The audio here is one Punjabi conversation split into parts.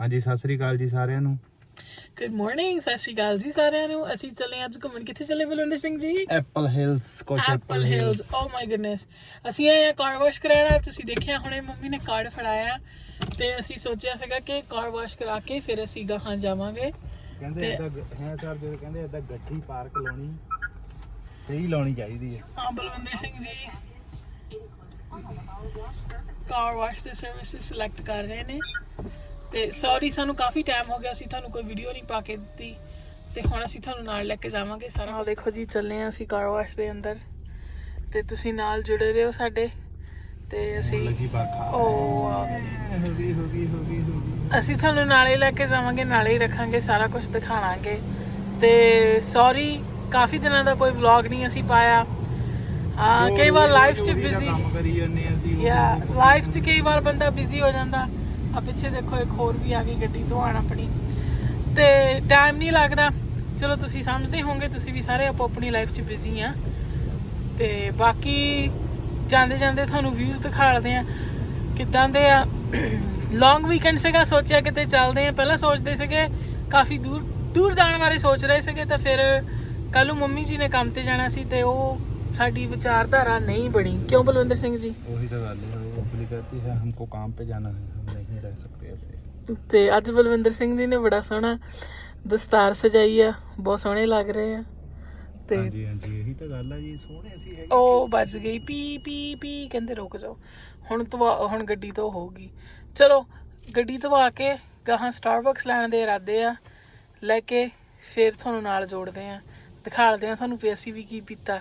ਹਾਂਜੀ ਸਤਿ ਸ੍ਰੀ ਅਕਾਲ ਜੀ ਸਾਰਿਆਂ ਨੂੰ। ਗੁੱਡ ਮਾਰਨਿੰਗ ਸਤਿ ਸ਼੍ਰੀ ਅਕਾਲ ਜੀ ਸਾਰਿਆਂ ਨੂੰ। ਅਸੀਂ ਚੱਲੇ ਅੱਜ ਘੁੰਮਣ। ਕਿੱਥੇ ਚੱਲੇ ਬਲਵਿੰਦਰ ਸਿੰਘ ਜੀ? ਐਪਲ ਹਿਲਸ ਕੁਛ apple Hills oh my goodness ਅਸੀਂ ਆਏ ਆ ਕਾਰ ਵਾਸ਼ ਕਰਾਉਣਾ। ਤੁਸੀਂ ਦੇਖਿਆ ਹੁਣੇ ਮੰਮੀ ਨੇ ਕਾਰਡ ਫੜਾਇਆ। ਤੇ ਅਸੀਂ ਸੋਚਿਆ ਸੀਗਾ ਕਿ ਕਾਰ ਵਾਸ਼ ਕਰਾ ਕੇ ਫਿਰ ਅਸੀਂ ਗਾਹਾਂ ਜਾਵਾਂਗੇ। ਕਹਿੰਦੇ ਗ- ਹੈ ਸਰ ਜਦੋਂ ਕਹਿੰਦੇ ਏਦਾਂ ਗੱਡੀ ਪਾਰਕ ਲਾਉਣੀ। ਸਹੀ ਲਾਉਣੀ ਚਾਹੀਦੀ ਹੈ। ਹਾਂ ਬਲਵਿੰਦਰ ਸਿੰਘ ਜੀ। ਕਾਰ ਵਾਸ਼ ਦੇ ਸਰਵਿਸਿਜ਼ ਸਿਲੈਕਟ ਕਰ ਰਹੇ ਨੇ। ਤੇ ਸੌਰੀ ਸਾਨੂੰ ਕਾਫੀ ਟਾਈਮ ਹੋ ਗਿਆ ਸੀ ਤੁਹਾਨੂੰ ਕੋਈ ਵੀਡੀਓ ਨਹੀਂ ਪਾ ਕੇ ਦਿੱਤੀ। ਤੇ ਹੁਣ ਅਸੀਂ ਤੁਹਾਨੂੰ ਨਾਲ ਲੈ ਕੇ ਜਾਵਾਂਗੇ ਸਾਰਾ ਆਹ ਦੇਖੋ ਜੀ ਚੱਲੇ ਆ ਅਸੀਂ ਕਾਰ ਵਾਸ਼ ਦੇ ਅੰਦਰ। ਤੇ ਤੁਸੀਂ ਨਾਲ ਜੁੜੇ ਰਹੋ ਸਾਡੇ। ਤੇ ਅਸੀਂ ਲੱਗੀ ਬਰਖਾ ਓ ਹੋ ਗਈ ਹੋ ਗਈ ਹੋ ਗਈ ਹੋ ਗਈ। ਅਸੀਂ ਤੁਹਾਨੂੰ ਨਾਲੇ ਲੈ ਕੇ ਜਾਵਾਂਗੇ ਨਾਲੇ ਹੀ ਰੱਖਾਂਗੇ ਸਾਰਾ ਕੁਝ ਦਿਖਾਣਾਗੇ ਤੇ ਸੌਰੀ ਕਾਫੀ ਦਿਨਾਂ ਦਾ ਕੋਈ ਵਲੌਗ ਨਹੀਂ ਅਸੀਂ ਪਾਇਆ। ਆ ਕਈ ਵਾਰ ਲਾਈਫ 'ਚ ਬਿਜ਼ੀ ਕੰਮ ਕਰੀ ਜਾਂਦੇ ਹਾਂ ਅਸੀਂ ਯਾ ਲਾਈਫ 'ਚ ਕਈ ਵਾਰ ਬੰਦਾ ਬਿਜ਼ੀ ਹੋ ਜਾਂਦਾ। ਆ ਪਿੱਛੇ ਦੇਖੋ ਇੱਕ ਹੋਰ ਵੀ ਆ ਗਈ ਗੱਡੀ ਧੋਣ ਆਪਣੀ ਤੇ ਟਾਈਮ ਨਹੀਂ ਲੱਗਦਾ ਚਲੋ ਤੁਸੀਂ ਸਮਝਦੇ ਹੋਵੋਗੇ ਤੁਸੀਂ ਵੀ ਸਾਰੇ ਆਪੋ ਆਪਣੀ ਲਾਈਫ 'ਚ ਬਿਜ਼ੀ ਆ ਤੇ ਬਾਕੀ ਜਾਂਦੇ ਜਾਂਦੇ ਤੁਹਾਨੂੰ ਵਿਊਜ਼ ਦਿਖਾੜਦੇ ਆ ਕਿੱਦਾਂ ਦੇ ਆ ਲੌਂਗ ਵੀਕਐਂਡ ਸੀਗਾ ਸੋਚਿਆ ਕਿਤੇ ਚੱਲਦੇ ਆ ਪਹਿਲਾਂ ਸੋਚਦੇ ਸੀਗੇ ਕਾਫੀ ਦੂਰ ਦੂਰ ਜਾਣ ਬਾਰੇ ਸੋਚ ਰਹੇ ਸੀਗੇ ਤਾਂ ਫਿਰ ਕੱਲ ਨੂੰ ਮੰਮੀ ਜੀ ਨੇ ਕੰਮ ਤੇ ਜਾਣਾ ਸੀ ਤੇ ਉਹ ਸਾਡੀ ਵਿਚਾਰਧਾਰਾ ਨਹੀਂ ਬਣੀ ਕਿਉਂ ਬਲਵਿੰਦਰ ਸਿੰਘ ਜੀ वही तो गल है वो अपनी कहती है हमको काम पे जाना है हम नहीं रह सकते ऐसे ਤੇ ਅੱਜ ਬਲਵਿੰਦਰ ਸਿੰਘ ਜੀ ਨੇ ਬੜਾ ਸੋਹਣਾ ਦਸਤਾਰ ਸਜਾਈ ਆ ਬਹੁਤ ਸੋਹਣੇ ਲੱਗ ਰਹੇ ਆ ਤੇ हाँ जी हाँ जी यही तो गल है जी सोने सी है ਉਹ ਵੱਜ ਗਈ ਪੀ ਪੀ ਪੀ ਕਹਿੰਦੇ ਰੁਕ ਜਾਓ ਹੁਣ ਧਵਾ ਹੁਣ ਗੱਡੀ ਤੋਂ ਹੋਊਗੀ ਚਲੋ ਗੱਡੀ ਧਵਾ ਕੇ ਗਾਹਾਂ ਸਟਾਰਬਕਸ ਲੈਣ ਦੇ ਇਰਾਦੇ ਆ ਲੈ ਕੇ ਫਿਰ ਤੁਹਾਨੂੰ ਨਾਲ ਜੋੜਦੇ ਆ ਦਿਖਾਲਦੇ ਆ ਤੁਹਾਨੂੰ ਵੀ ਅਸੀਂ ਵੀ ਕੀ ਪੀਤਾ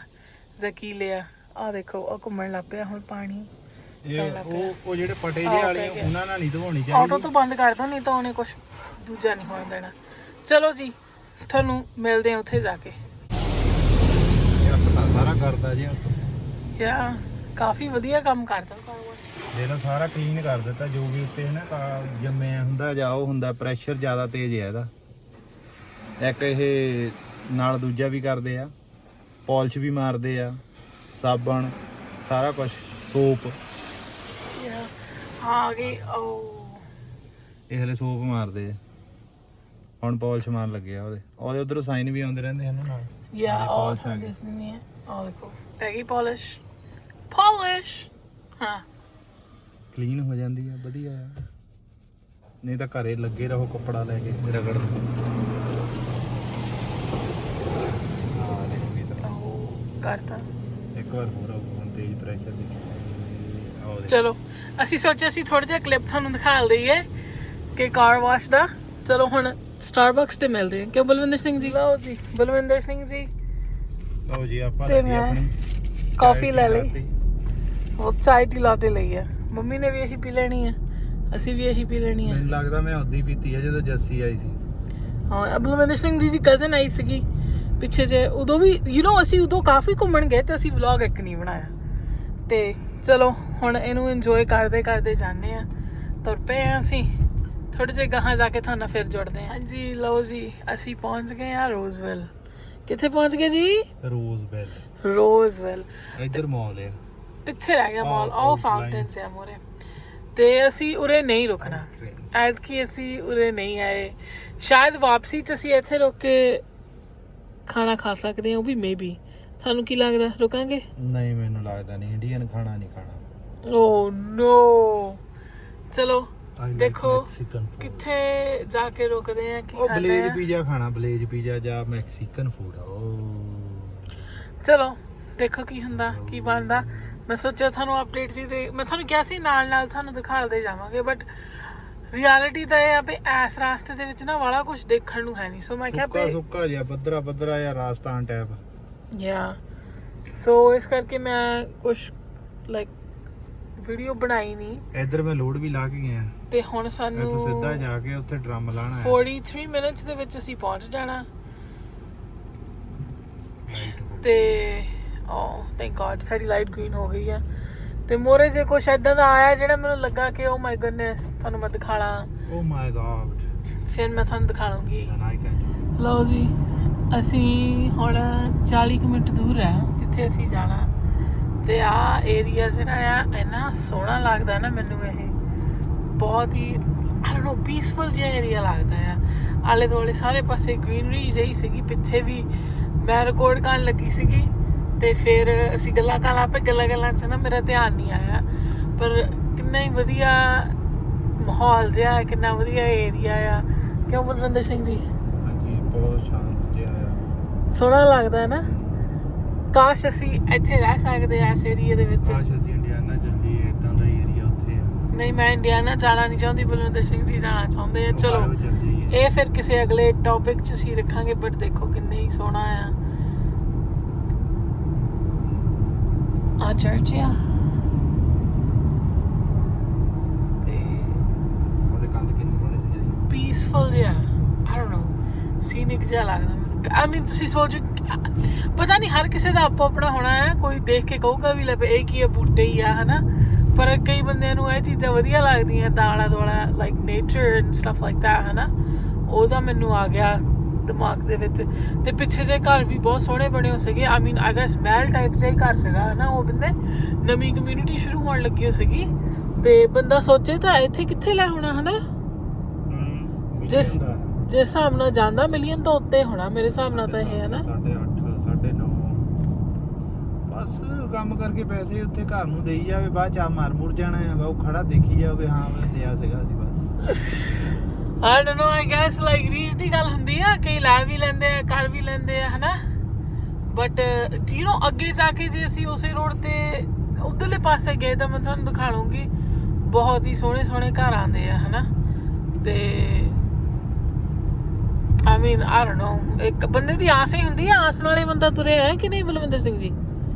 ਜਾਂ ਕੀ ਲਿਆ ਆ ਦੇਖੋ ਆ ਘੁੰਮਣ ਲੱਗ ਪਿਆ ਹੁਣ ਪਾਣੀ ਇਹ ਉਹ ਉਹ ਜਿਹੜੇ ਪਟੇ ਆਹ ਜਿਹੇ ਵਾਲੇ ਪੈ ਗਿਆ। ਉਹਨਾਂ ਨਾਲ ਨਹੀਂ ਧਵਾਉਣੀ ਆਟੋ ਤੋਂ ਬੰਦ ਕਰ ਦੋ ਨਹੀਂ ਤਾਂ ਉਹਨੇ ਕੁਝ ਦੂਜਾ ਨਹੀਂ ਹੋਣ ਦੇਣਾ। ਚਲੋ ਜੀ ਤੁਹਾਨੂੰ ਮਿਲਦੇ ਆ ਉੱਥੇ ਜਾ ਕੇ। ਇਹ ਪਤਾ ਸਾਰਾ ਕਰਦਾ ਜੀ ਆਪ ਯਾ ਕਾਫੀ ਵਧੀਆ ਕੰਮ ਕਰਦਾ ਜਿਹੜਾ ਸਾਰਾ ਕਲੀਨ ਕਰ ਦਿੱਤਾ ਜੋ ਵੀ ਉੱਤੇ ਹੈ ਨਾ ਜੰਮਿਆ ਹੁੰਦਾ ਜਾਂ ਉਹ ਹੁੰਦਾ ਪ੍ਰੈਸ਼ਰ ਜ਼ਿਆਦਾ ਤੇਜ਼ ਹੈ ਇਹਦਾ। ਇੱਕ ਇਹ ਨਾਲ ਦੂਜਾ ਵੀ ਕਰਦੇ ਆ ਪਾਲਿਸ਼ ਵੀ ਮਾਰਦੇ ਆ ਸਾਬਣ ਸਾਰਾ ਕੁਝ ਸੋਪ। ਆ ਗਈ ਓ ਇਹ ਹਲੇ ਸੋਪ ਮਾਰਦੇ ਆ। ਹੁਣ ਪਾਲਿਸ਼ ਮਾਰਨ ਲੱਗੇ ਆ ਉਹਦੇ। ਉਹਦੇ ਉਧਰੋਂ ਸਾਈਨ ਵੀ ਆਉਂਦੇ ਰਹਿੰਦੇ ਹਨ ਨਾਲ। ਯਾ ਨਾਲੇ ਉਹ polish ਤਾਂ ਆ। ਗਈ। ਦਿਸ ਨਹੀਂ ਹੈ ਆ ਦੇਖੋ ਪੈਗੀ ਪਾਲਿਸ਼ ਪਾਲਿਸ਼ ਹਾਂ। ਕਲੀਨ ਹੋ ਜਾਂਦੀ ਆ ਵਧੀਆ ਆ। ਨਹੀਂ ਤਾਂ ਘਰੇ ਲੱਗੇ ਰਹੋ ਕੱਪੜਾ ਲੈ ਕੇ ਰਗੜ ਕਰਤਾ ਇੱਕ ਵਾਰ ਹੋਰ ਹੁਣ ਤੇਜ਼ ਪ੍ਰੈਸ਼ਰ ਦੇ ਚਲੋ ਅਸੀਂ ਸੋਚਿਆ ਸੀ ਥੋੜਾ ਜਿਹਾ ਕਲਿੱਪ ਤੁਹਾਨੂੰ ਦਿਖਾ ਲਈਏ ਕਿ ਕਾਰ ਵਾਸ਼ ਦਾ। ਚਲੋ ਹੁਣ ਸਟਾਰਬਕਸ ਤੇ ਮਿਲਦੇ ਹਾਂ। ਕਿਉਂ ਬਲਵਿੰਦਰ ਸਿੰਘ ਜੀ? ਲਓ ਜੀ ਬਲਵਿੰਦਰ ਸਿੰਘ ਜੀ। ਲਓ ਜੀ ਆਪਾਂ ਤੇ ਆਪਣੀ ਕਾਫੀ ਲੈ ਲਈ। ਉਹ ਚਾਹ ਦੀ ਲਾਤੇ ਲਈ ਹੈ ਮੰਮੀ ਨੇ ਵੀ ਇਹੀ ਪੀ ਲੈਣੀ ਹੈ ਅਸੀਂ ਵੀ ਇਹੀ ਪੀ ਲੈਣੀ ਹੈ ਮੈਨੂੰ ਲੱਗਦਾ ਮੈਂ ਉਦੋਂ ਹੀ ਪੀਤੀ ਹੈ ਜਦੋਂ ਜੱਸੀ ਆਈ ਸੀ। ਹਾਂ ਬਲਵਿੰਦਰ ਸਿੰਘ ਜੀ ਦੀ ਕਜ਼ਨ ਆਈ ਸੀਗੀ ਪਿੱਛੇ ਜੇ। ਉਦੋਂ ਵੀ ਯੂ نو ਅਸੀਂ ਉਦੋਂ ਕਾਫੀ ਘੁੰਮਣ ਗਏ ਤੇ ਅਸੀਂ ਵਲੌਗ ਇੱਕ ਨਹੀਂ ਬਣਾਇਆ। ਤੇ ਚਲੋ ਹੁਣ ਇਹਨੂੰ ਇੰਜੋਏ ਕਰਦੇ ਕਰਦੇ ਜਾਂਦੇ ਆ ਤੁਰ ਪਏ ਆ ਅਸੀਂ। ਥੋੜੇ ਜਿਹੇ ਗਾਹਾਂ ਜਾ ਕੇ ਤੁਹਾਨੂੰ ਫਿਰ ਜੁੜਦੇ ਆ ਹਾਂਜੀ ਲਓ ਜੀ ਅਸੀਂ ਪਹੁੰਚ ਗਏ ਆ ਰੋਜ਼ਵੈਲ। ਕਿੱਥੇ ਪਹੁੰਚ ਗਏ ਜੀ? Roseville Roseville. ਇੱਧਰ ਮਾਲ ਆ ਪਿੱਛੇ ਰਹਿ ਗਿਆ ਮਾਲ। ਆਹ, ਫਾਊਂਟੇਨਸ ਆ ਮੋਰੇ। ਤੇ ਅਸੀਂ ਉਰੇ ਨਹੀਂ ਰੁਕਣਾ। ਐਤਕੀ ਅਸੀਂ ਉਰੇ ਨਹੀਂ ਆਏ। ਸ਼ਾਇਦ ਵਾਪਸੀ ਚ ਅਸੀਂ ਇੱਥੇ ਰੁਕ ਕੇ ਖਾਣਾ ਖਾ ਸਕਦੇ ਹਾਂ ਉਹ ਵੀ ਮੇਬੀ ਤੁਹਾਨੂੰ ਕੀ ਲੱਗਦਾ? ਰੁਕਾਂਗੇ? ਨਹੀਂ ਮੈਨੂੰ ਲੱਗਦਾ ਨਹੀਂ। ਇੰਡੀਅਨ ਖਾਣਾ ਨਹੀਂ ਖਾਣਾ। ਓ ਨੋ ਚਲੋ ਦੇਖੋ. ਕਿੱਥੇ ਜਾ ਕੇ ਰੁਕਦੇ ਆ ਕੀ ਉਹ ਬਲੇਜ ਪੀਜ਼ਾ ਖਾਣਾ ਬਲੇਜ ਪੀਜ਼ਾ ਜਾਂ ਮੈਕਸੀਕਨ ਫੂਡ ਉਹ ਚਲੋ ਦੇਖੋ ਕੀ ਹੁੰਦਾ ਕੀ ਬਣਦਾ। ਮੈਂ ਸੋਚਿਆ ਤੁਹਾਨੂੰ ਅਪਡੇਟ ਜੀ ਦੇ ਮੈਂ ਤੁਹਾਨੂੰ ਕਿਹਾ ਸੀ ਨਾਲ ਨਾਲ ਤੁਹਾਨੂੰ ਦਿਖਾਉਂਦੇ ਜਾਵਾਂਗੇ ਬਟ ਰਿਐਲਿਟੀ ਤਾਂ ਇਹ ਆ ਵੀ ਐਸ ਰਾਸਤੇ ਦੇ ਵਿੱਚ ਨਾ ਵਾਲਾ ਕੁਝ ਦੇਖਣ ਨੂੰ ਹੈ ਨਹੀਂ। ਸੋ ਮੈਂ ਕਿਹਾ ਸੁੱਕਾ ਵੀ ਸੁੱਕਾ ਜਿਹਾ ਬੱਦਰਾ ਬੱਦਰਾ ਜਾਂ ਰਾਜਸਥਾਨ ਟੈਪ ਯਾ ਸੋ ਇਸ ਕਰਕੇ ਮੈਂ ਕੁਝ ਲਾਈਕ ਵੀਡੀਓ ਬਣਾਈ ਨਹੀਂ ਇੱਧਰ ਮੈਂ ਲੋਡ ਵੀ ਲਾ ਕੇ ਗਿਆ। ਤੇ ਹੁਣ ਸਾਨੂੰ ਇੱਥੋਂ ਸਿੱਧਾ ਜਾ ਕੇ ਉੱਥੇ ਡਰਮ ਲਾਣਾ ਹੈ। 43 ਮਿੰਟਸ ਦੇ ਵਿੱਚ ਅਸੀਂ ਪਹੁੰਚ ਜਾਣਾ। ਤੇ ਓ ਥੈਂਕ ਗॉड ਸਾਡੀ ਲਾਈਟ ਗ੍ਰੀਨ ਹੋ ਗਈ ਆ। ਤੇ ਮੋਰੇ ਜੇ ਕੁਛ ਐਦਾਂ ਦਾ ਆਇਆ ਜਿਹੜਾ ਮੈਨੂੰ ਲੱਗਾ ਕਿ ਓ ਮਾਈ ਗੁੱਡਨੈਸ ਤੁਹਾਨੂੰ ਮੈਂ ਦਿਖਾਣਾ ਓ ਮਾਈ ਗॉड ਫਿਰ ਮੈਂ ਤੁਹਾਨੂੰ ਦਿਖਾ ਲਵਾਂਗੀ ਐਂਡ ਆਈ ਕੈਨ ਲਓ ਜੀ ਅਸੀਂ ਹੁਣ 40 ਕੁ ਮਿੰਟ ਦੂਰ ਆ ਜਿੱਥੇ ਅਸੀਂ ਜਾਣਾ। ਤੇ ਆ ਏਰੀਆ ਜਿਹੜਾ ਆ ਇੰਨਾ ਸੋਹਣਾ ਲੱਗਦਾ ਨਾ ਮੈਨੂੰ ਇਹ। ਬਹੁਤ ਹੀ ਆਈ ਨੋ ਪੀਸਫੁਲ ਜਿਹਾ ਏਰੀਆ ਲੱਗਦਾ ਆ। ਆਲੇ ਦੁਆਲੇ ਸਾਰੇ ਪਾਸੇ ਗ੍ਰੀਨਰੀ ਜਿਹੀ ਸੀਗੀ ਪਿੱਛੇ ਵੀ ਮੈਂ ਰਿਕਾਰਡ ਕਰਨ ਲੱਗੀ ਸੀਗੀ ਤੇ ਫਿਰ ਅਸੀਂ ਗੱਲਾਂ ਕਰਨ ਪਏ ਗੱਲਾਂ ਗੱਲਾਂ 'ਚ ਨਾ ਮੇਰਾ ਧਿਆਨ ਨਹੀਂ ਆਇਆ। ਪਰ ਕਿੰਨਾ ਹੀ ਵਧੀਆ ਮਾਹੌਲ ਜਿਹਾ ਹੈ ਕਿੰਨਾ ਵਧੀਆ ਏਰੀਆ ਆ। ਕਿਉਂ ਬਲਵਿੰਦਰ ਸਿੰਘ ਜੀ? ਹਾਂਜੀ ਬਹੁਤ ਸ਼ਾਂਤ ਜਿਹਾ ਆ। ਸੋਹਣਾ ਲੱਗਦਾ ਹੈ। ਨਾ ਕਾਸ਼ ਅਸੀਂ ਇੱਥੇ ਰਹਿ ਸਕਦੇ ਆ ਇਸ ਏਰੀਆ ਦੇ ਵਿੱਚ। ਕਾਸ਼ ਅਸੀਂ ਇੰਡੀਆਨਾ ਚੱਲ ਜਾਈਏ ਇਦਾਂ ਦਾ ਏਰੀਆ ਉੱਥੇ ਆ। ਨਹੀਂ ਮੈਂ ਇੰਡੀਆਨਾ ਜਾਣਾ ਨਹੀਂ ਚਾਹੁੰਦੀ ਬਲਵਿੰਦਰ ਸਿੰਘ ਜੀ ਜਾਣਾ ਚਾਹੁੰਦੇ ਆ। ਚਲੋ Ohio ਚੱਲ ਜਾਈਏ ਇਹ ਫਿਰ ਕਿਸੇ ਅਗਲੇ ਟੌਪਿਕ 'ਚ ਅਸੀਂ ਰੱਖਾਂਗੇ ਬਟ ਦੇਖੋ ਕਿੰਨੇ ਹੀ ਸੋਹਣਾ ਆ। ਆ ਚਰਚ ਆ ਤੇ ਉਹਦੇ ਕੰਧ ਕਿੰਨੇ ਸੋਹਣੇ ਸੀ ਜੀ। ਪੀਸਫੁਲ ਜਿਹਾ ਆਈ ਡੋਨਟ ਨੋ ਸੀਨਿਕ ਜਿਹਾ ਲੱਗਦਾ ਮੈਨੂੰ। ਆਈ ਮੀਨ ਤੁਸੀਂ ਸੋਚੋ ਪਤਾ ਨਹੀਂ ਹਰ ਕਿਸੇ ਦਾ ਆਪੋ ਆਪਣਾ ਹੋਣਾ ਹੈ ਕੋਈ ਦੇਖ ਕੇ ਕਹੂਗਾ ਵੀ ਲੈ ਇਹ ਕੀ ਹੈ ਬੂਟੇ ਹੀ ਆ ਹਨਾ? ਪਰ ਕਈ ਬੰਦਿਆਂ ਨੂੰ ਇਹ ਚੀਜ਼ਾਂ ਵਧੀਆ ਲੱਗਦੀਆਂ ਦਾਲਾ ਦੋਲਾ like nature and stuff like that ਹਨਾ? ਉਹਦਾ ਮੈਨੂੰ ਆ ਗਿਆ ਦਿਮਾਗ ਦੇ ਵਿੱਚ। ਤੇ ਪਿੱਛੇ ਜੇ ਘਰ ਵੀ ਬਹੁਤ ਸੋਹਣੇ ਬਣੇ ਹੋ ਸੀਗੇ। ਆਈ ਮੀਨ ਆਈ ਗੈਸ ਮਹਿਲ ਟਾਈਪ ਹੀ ਘਰ ਸੀਗਾ ਹਨਾ? ਉਹ ਬੰਦੇ ਨਵੀਂ ਕਮਿਊਨਿਟੀ ਸ਼ੁਰੂ ਹੋਣ ਲੱਗੀ ਹੋ ਸੀਗੀ। ਤੇ ਬੰਦਾ ਸੋਚੇ ਤਾਂ ਇੱਥੇ ਕਿੱਥੇ ਲੈ ਹੋਣਾ ਹਨਾ? ਜਿਸ- ਜੇ ਹਿਸਾਬ ਨਾਲ ਜਾਂਦਾ ਮਿਲੀਅਨ ਤੋਂ ਉੱਤੇ ਹੋਣਾ ਮੇਰੇ ਹਿਸਾਬ ਨਾਲ ਤਾਂ ਇਹ ਹੈ ਨਾ। 8.5 9.5 ਬਸ ਕੰਮ ਕਰਕੇ ਪੈਸੇ ਉੱਥੇ ਘਰ ਨੂੰ ਦੇਈ ਜਾਵੇ ਬਾਅਦ ਚ ਆ ਮਾਰ ਮੁਰ ਜਾਣਾ ਵਾ ਉਹ ਖੜਾ ਦੇਖੀ ਜਾਵੇ ਹਾਂ ਮੈਂ ਲਿਆ ਸੀਗਾ ਸੀ ਬਸ। I don't know I guess like reach ਦੀ ਗੱਲ ਹੁੰਦੀ ਆ ਕਈ ਲੈ ਵੀ ਲੈਂਦੇ ਆ ਕਰ ਵੀ ਲੈਂਦੇ ਆ ਹਨਾ? ਬਟ ਯੂ نو ਅੱਗੇ ਜਾ ਕੇ ਜੇ ਅਸੀਂ ਉਸੇ ਰੋਡ ਤੇ ਉਧਰਲੇ ਪਾਸੇ ਗਏ ਤਾਂ ਮੈਂ ਤੁਹਾਨੂੰ ਦਿਖਾ ਲੂੰਗੀ ਬਹੁਤ ਹੀ ਸੋਹਣੇ ਸੋਹਣੇ ਘਰ ਆਂਦੇ ਆ ਹਨਾ? ਤੇ ਆਈ ਮੀਨ ਆਈ ਡੋਨਟ ਨੋ ਇੱਕ ਬੰਦੇ ਦੀ ਆਸ ਹੀ ਹੁੰਦੀ ਆ ਆਸ ਨਾਲੇ ਬੰਦਾ ਤੁਰਿਆ ਹੈ ਕਿ ਨਹੀਂ ਬਲਵਿੰਦਰ ਸਿੰਘ ਜੀ?